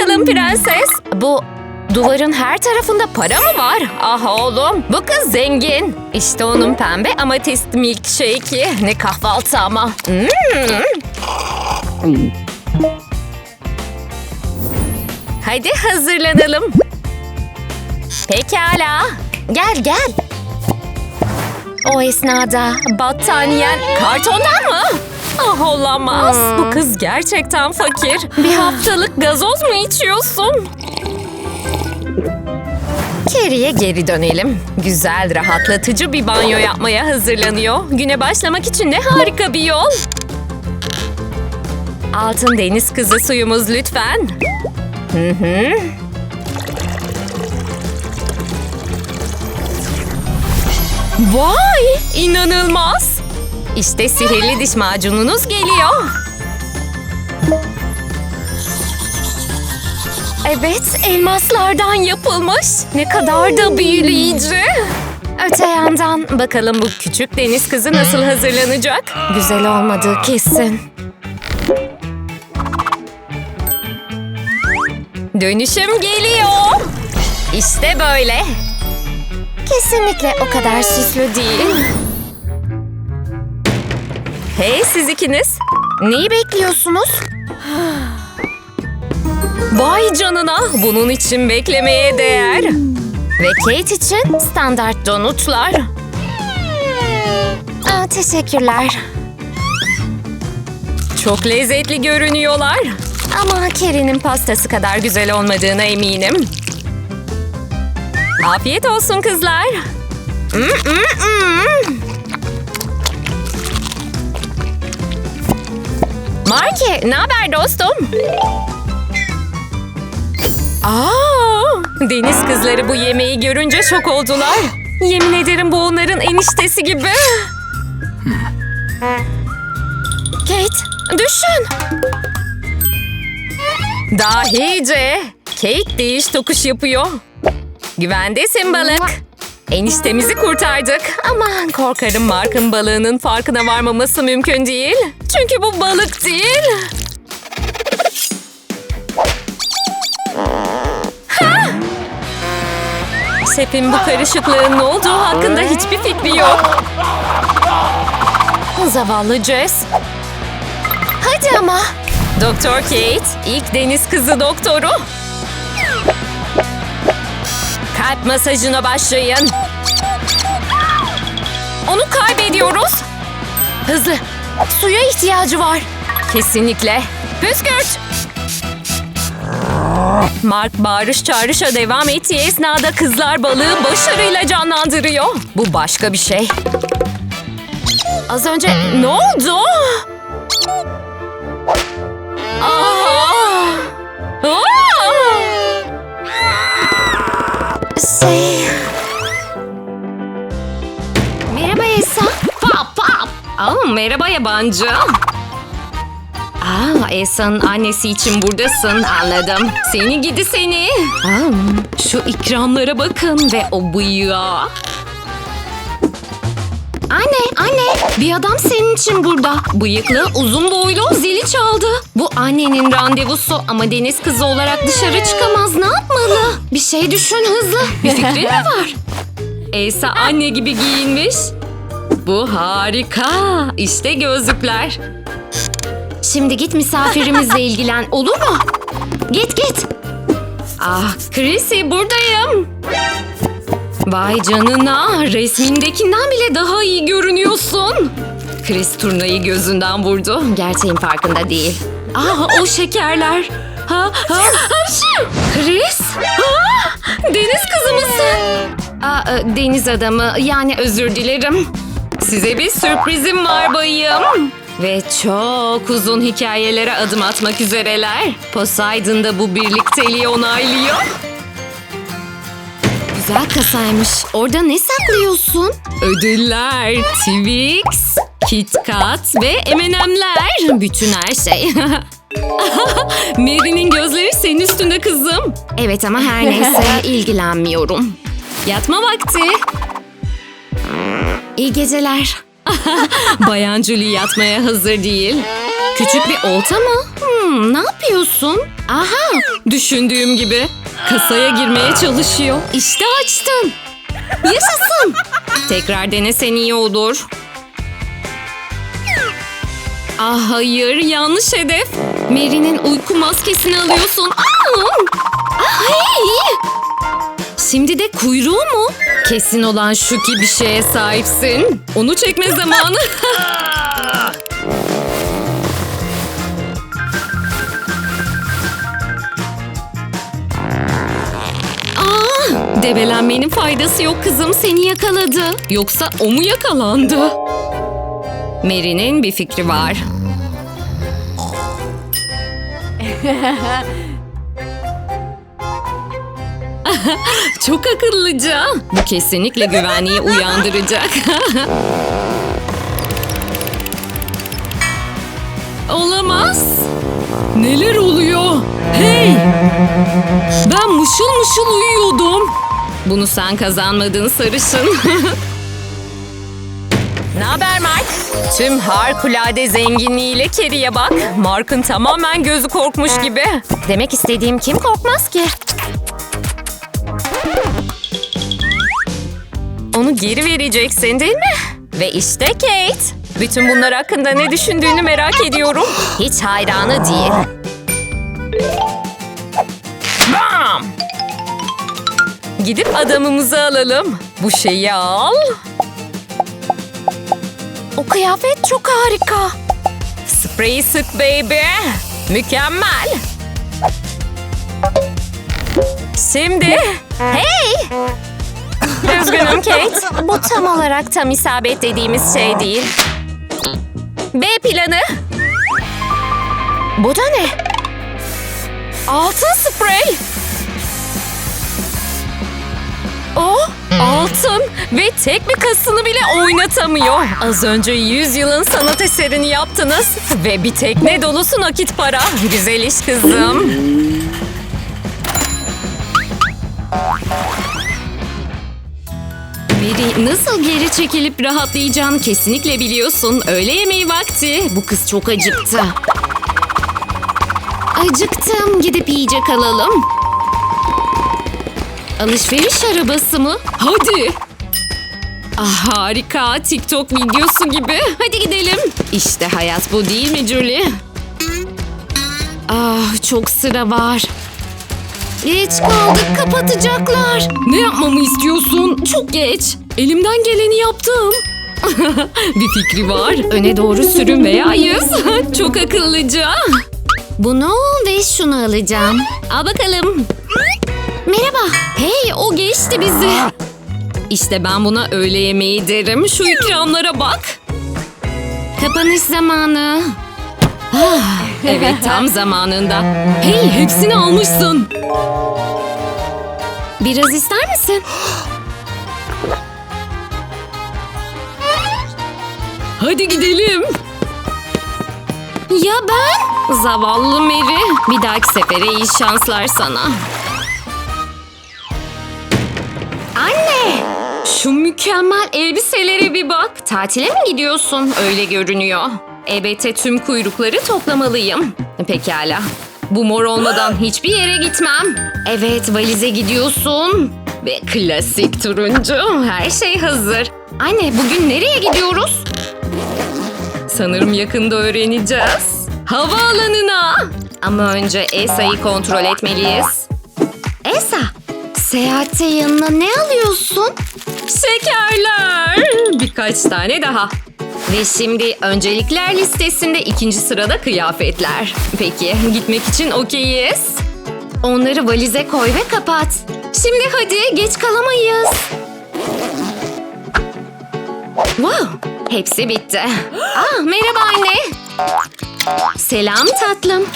bakalım prenses. Bu duvarın her tarafında para mı var? Ah oğlum bu kız zengin. İşte onun pembe amatist milkshake'i. Ne kahvaltı ama. Hmm. Hadi hazırlanalım. Pekala. Gel gel. O esnada battaniyen kartondan mı? Ah olamaz. Bu kız gerçekten fakir. Bir haftalık gazoz mu içiyorsun? Carrie'ye geri dönelim. Güzel, rahatlatıcı bir banyo yapmaya hazırlanıyor. Güne başlamak için ne harika bir yol. Altın deniz kızı suyumuz lütfen. Hı hı. Vay! inanılmaz. İşte sihirli diş macununuz geliyor. Evet, elmaslardan yapılmış. Ne kadar da büyüleyici. Öte yandan bakalım bu küçük deniz kızı nasıl hazırlanacak? Güzel olmadığı kesin. Dönüşüm geliyor. İşte böyle. Kesinlikle o kadar süslü değil. Hey siz ikiniz. Neyi bekliyorsunuz? Vay canına bunun için beklemeye değer. Ve Kate için standart donutlar. Aa, teşekkürler. Çok lezzetli görünüyorlar. Ama Carrie'nin pastası kadar güzel olmadığına eminim. Afiyet olsun kızlar. Mm, mm, mm. Marky, ne haber dostum? Aa, deniz kızları bu yemeği görünce şok oldular. Yemin ederim bu onların eniştesi gibi. Kate, düşün. Dahice. Kate değiş tokuş yapıyor. Güvendesin balık. Eniştemizi kurtardık. Ama korkarım Mark'ın balığının farkına varmaması mümkün değil. Çünkü bu balık değil. Ha! Şefin bu karışıklığın ne olduğu hakkında hiçbir fikri yok. Zavallı Jess. Hadi ama. Doktor Kate, ilk deniz kızı doktoru. Kalp masajına başlayın. Onu kaybediyoruz. Hızlı. Suya ihtiyacı var. Kesinlikle. Püskürt. Mark bağırış çağrışa devam ettiği esnada kızlar balığı başarıyla canlandırıyor. Bu başka bir şey. Az önce ne oldu? Aa! Aa! Merhaba yabancı. Aa, Esa'nın annesi için buradasın anladım. Seni gidi seni. Aa, şu ikramlara bakın ve o bıyığa. Anne, anne. Bir adam senin için burada. Bıyıklı, uzun boylu, zili çaldı. Bu annenin randevusu ama deniz kızı olarak dışarı çıkamaz. Ne yapmalı? Bir şey düşün hızlı. Bir fikrin mi var? Esa anne gibi giyinmiş. Bu harika. İşte gözlükler. Şimdi git misafirimizle ilgilen olur mu? Git git. Ah Chrissy buradayım. Vay canına resmindekinden bile daha iyi görünüyorsun. Chris turnayı gözünden vurdu. Gerçeğin farkında değil. Ah o şekerler. Ha, ha! Chris? Ha, deniz kızı mısın? Aa, e, deniz adamı yani özür dilerim. Size bir sürprizim var bayım. Ve çok uzun hikayelere adım atmak üzereler. Poseidon da bu birlikteliği onaylıyor. Güzel kasaymış. Orada ne saklıyorsun? Ödüller, Twix, Kit Kat ve M&M'ler. Bütün her şey. Mary'nin gözleri senin üstünde kızım. Evet ama her neyse ilgilenmiyorum. Yatma vakti. İyi geceler. Bayan Julie yatmaya hazır değil. Küçük bir olta mı? Hmm, ne yapıyorsun? Aha, düşündüğüm gibi. Kasaya girmeye çalışıyor. İşte açtın. Yaşasın. Tekrar denesen iyi olur. Ah hayır, yanlış hedef. Mary'nin uyku maskesini alıyorsun. Aa! Ah, hey! Şimdi de kuyruğu mu? Kesin olan şu ki bir şeye sahipsin. Onu çekme zamanı. Aa, debelenmenin faydası yok kızım seni yakaladı. Yoksa o mu yakalandı? Mary'nin bir fikri var. Çok akıllıca. Bu kesinlikle güvenliği uyandıracak. Olamaz. Neler oluyor? Hey! Ben mışıl mışıl uyuyordum. Bunu sen kazanmadın sarışın. ne haber Mark? Tüm harikulade zenginliğiyle Carrie'ye bak. Mark'ın tamamen gözü korkmuş gibi. Demek istediğim kim korkmaz ki? Onu geri vereceksin değil mi? Ve işte Kate. Bütün bunlar hakkında ne düşündüğünü merak ediyorum. Hiç hayranı değil. Bam! Gidip adamımızı alalım. Bu şeyi al. O kıyafet çok harika. Spreyi sık baby. Mükemmel. Şimdi. Hey! Üzgünüm Kate. Bu tam olarak tam isabet dediğimiz şey değil. B planı. Bu da ne? Altın sprey. O altın ve tek bir kasını bile oynatamıyor. Az önce 100 yılın sanat eserini yaptınız ve bir tekne dolusu nakit para. Güzel iş kızım. Nasıl geri çekilip rahatlayacağını kesinlikle biliyorsun. Öğle yemeği vakti. Bu kız çok acıktı. Acıktım. Gidip yiyecek alalım. Alışveriş arabası mı? Hadi. Ah harika. TikTok videosu gibi. Hadi gidelim. İşte hayat bu değil mi Julie? Ah çok sıra var. Geç kaldık kapatacaklar. Ne yapmamı istiyorsun? Çok geç. Elimden geleni yaptım. bir fikri var. Öne doğru sürün veya yüz. Çok akıllıca. Bunu ve şunu alacağım. Al bakalım. Merhaba. Hey o geçti bizi. İşte ben buna öğle yemeği derim. Şu ikramlara bak. Kapanış zamanı. Ah, evet tam zamanında. Hey hepsini almışsın. Biraz ister misin? Hadi gidelim. Ya ben? Zavallı Mary. Bir dahaki sefere iyi şanslar sana. Anne! Şu mükemmel elbiselere bir bak. Tatile mi gidiyorsun? Öyle görünüyor. Elbette tüm kuyrukları toplamalıyım. Pekala. Bu mor olmadan hiçbir yere gitmem. Evet valize gidiyorsun. Ve klasik turuncu. Her şey hazır. Anne bugün nereye gidiyoruz? Sanırım yakında öğreneceğiz. Havaalanına. Ama önce Esa'yı kontrol etmeliyiz. Esa, seyahatte yanına ne alıyorsun? Şekerler. Birkaç tane daha. Ve şimdi öncelikler listesinde ikinci sırada kıyafetler. Peki gitmek için okeyiz. Onları valize koy ve kapat. Şimdi hadi geç kalamayız. Wow, hepsi bitti. Ah, merhaba anne. Selam tatlım.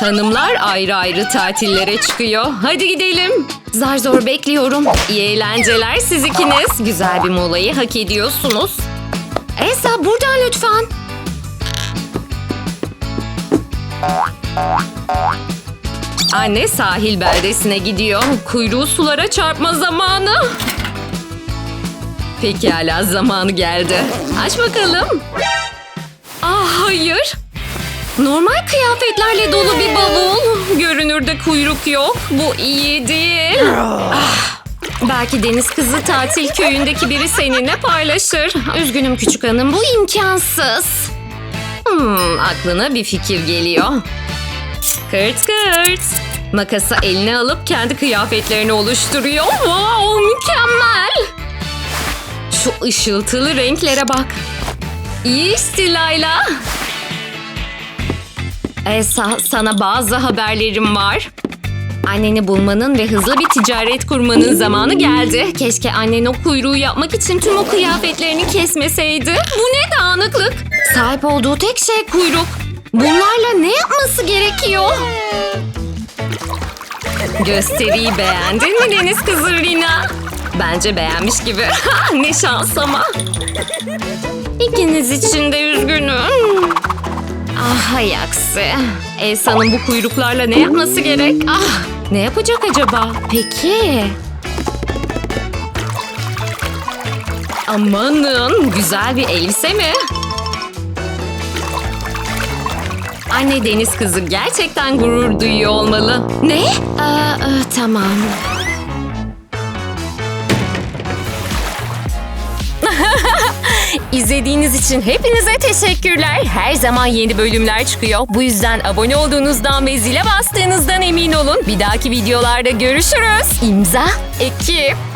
Hanımlar ayrı ayrı tatillere çıkıyor. Hadi gidelim. Zar zor bekliyorum. İyi eğlenceler siz ikiniz. Güzel bir molayı hak ediyorsunuz. Esa buradan lütfen. Anne sahil beldesine gidiyor. Kuyruğu sulara çarpma zamanı. Pekala zamanı geldi. Aç bakalım. Ah hayır. Normal kıyafetlerle dolu bir bavul. Görünürde kuyruk yok. Bu iyi değil. Ah, Belki deniz kızı tatil köyündeki biri seninle paylaşır. Üzgünüm küçük hanım bu imkansız. Hmm, aklına bir fikir geliyor. Kırt kırt. Makası eline alıp kendi kıyafetlerini oluşturuyor. Wow mükemmel. Şu ışıltılı renklere bak. İyi işte Layla. Esa sana bazı haberlerim var. Anneni bulmanın ve hızlı bir ticaret kurmanın zamanı geldi. Keşke annen o kuyruğu yapmak için tüm o kıyafetlerini kesmeseydi. Bu ne dağınıklık. Sahip olduğu tek şey kuyruk. Bunlarla ne yapması gerekiyor? Gösteriyi beğendin mi deniz kızı Rina? Bence beğenmiş gibi. ne şans ama. İkiniz için de üzgünüm. Ah hay. Elsa'nın bu kuyruklarla ne yapması gerek? Ah ne yapacak acaba? Peki. Amanın güzel bir elbise mi? Anne deniz kızı gerçekten gurur duyuyor olmalı. Ne? Aa, e, tamam. İzlediğiniz için hepinize teşekkürler. Her zaman yeni bölümler çıkıyor. Bu yüzden abone olduğunuzdan ve zile bastığınızdan emin olun. Bir dahaki videolarda görüşürüz. İmza ekip.